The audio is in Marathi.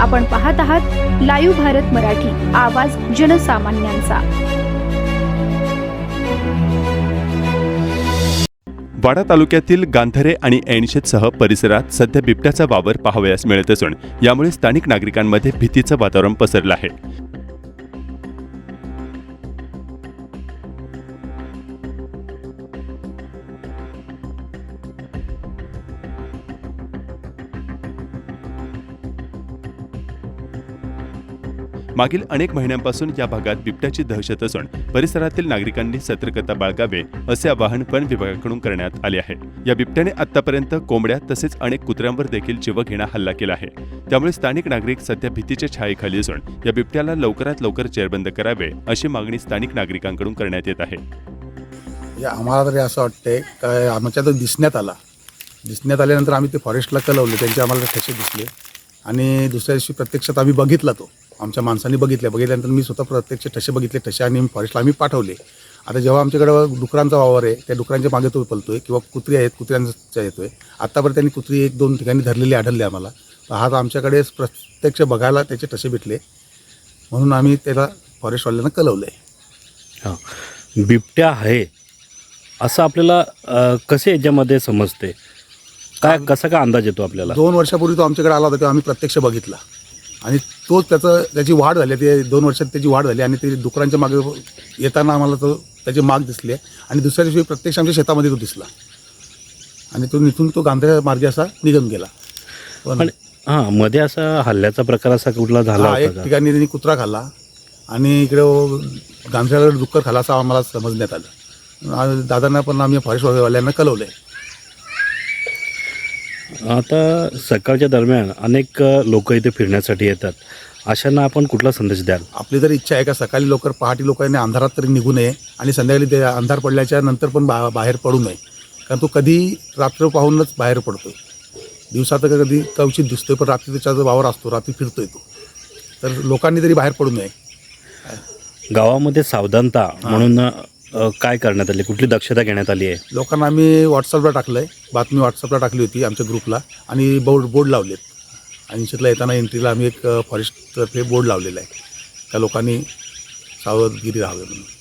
आपण पाहत आहात लाईव्ह भारत मराठी आवाज जनसामान्यांचा. वाडा तालुक्यातील गांधरे आणि ऐनशेतसह परिसरात सध्या बिबट्याचा वावर पाहावयास मिळत असून यामुळे स्थानिक नागरिकांमध्ये भीतीचं वातावरण पसरलं आहे. मागील अनेक महिन्यांपासून या भागात बिबट्याची दहशत असून परिसरातील नागरिकांनी सतर्कता बाळगावे असे आवाहन वन विभागाकडून करण्यात आले आहे. या बिबट्याने आतापर्यंत कोंबड्या तसेच अनेक कुत्र्यांवर देखील जीवघेणा हल्ला केला आहे. त्यामुळे स्थानिक नागरिक सध्या भीतीच्या छायेखाली असून या बिबट्याला लवकरात लवकर जेरबंद करावे अशी मागणी स्थानिक नागरिकांकडून करण्यात येत आहे. आम्हाला तरी असं वाटतंय काय आमच्या तो दिसण्यात आला. दिसण्यात आल्यानंतर आम्ही ते फॉरेस्टला कळवले त्यांचे आम्हाला ठसे दिसले. आणि दुसऱ्या दिवशी प्रत्यक्षात आम्ही बघितला तो. आमच्या माणसांनी बघितले. बघितल्यानंतर मी स्वतः प्रत्यक्ष ठसे बघितले ठसे आणि फॉरेस्टला आम्ही पाठवले. आता जेव्हा आमच्याकडं डुकरांचा वावर आहे त्या डुकरांच्या मागे तो पलतोय किंवा कुत्री आहेत कुत्र्यांचा येतोय. आत्तापर्यंत त्यांनी कुत्री एक दोन ठिकाणी धरलेली आढळली आम्हाला. तर हा आमच्याकडे प्रत्यक्ष बघायला त्याचे ठसे भेटले. म्हणून आम्ही त्याला फॉरेस्टवाल्यांना कळवलं आहे हां. बिबट्या आहे असं आपल्याला कसे याच्यामध्ये समजते? काय कसा काय अंदाज येतो आपल्याला? दोन वर्षापूर्वी तो आमच्याकडे आला होता तेव्हा आम्ही प्रत्यक्ष बघितला. आणि तोच त्याचं त्याची वाढ झाली. ते दोन वर्षात त्याची वाढ झाली आणि ते डुकरांच्या मागे येताना आम्हाला तो त्याचे माग दिसले. आणि दुसऱ्या दिवशी प्रत्यक्ष आमच्या शेतामध्ये तो दिसला. आणि तो निथून तो गांधऱ्या मार्गे असा निघून गेला. पण हां मध्ये असा हल्ल्याचा प्रकार असा कुठला झाला एक ठिकाणी त्यांनी कुत्रा खाल्ला. आणि इकडे गांधऱ्याला डुक्कर खाल्ला असं आम्हाला समजण्यात आलं. दादांना पण आम्ही फॉरेस्टवाल्यांना कळवलं आहे आता सकाळच्या दरम्यान अनेक लोक इथे फिरण्यासाठी येतात. अशांना आपण कुठला संदेश द्याल? आपली तर इच्छा आहे का सकाळी लवकर पहाटे लोकांनी अंधारात तरी निघू नये आणि संध्याकाळी ते अंधार पडल्याच्या नंतर पण बा बाहेर पडू नये. कारण तो कधी रात्र पाहूनच बाहेर पडतोय. दिवसात तर कधी कवचित दिसतोय पण रात्री त्याचा जो वावर असतो रात्री फिरतोय तो. तर लोकांनी तरी बाहेर पडू नये. गावामध्ये सावधानता म्हणून अ, काय करण्यात आली? कुठली दक्षता घेण्यात आली आहे? लोकांना आम्ही व्हॉट्सअपला टाकलं आहे बातमी व्हॉट्सअपला टाकली होती आमच्या ग्रुपला आणि बोर्ड बोर्ड लावलेत. ऐंशीतला येताना एंट्रीला आम्ही एक फॉरेस्टतर्फे बोर्ड लावलेला आहे. त्या लोकांनी सावधगिरी राहावी म्हणून.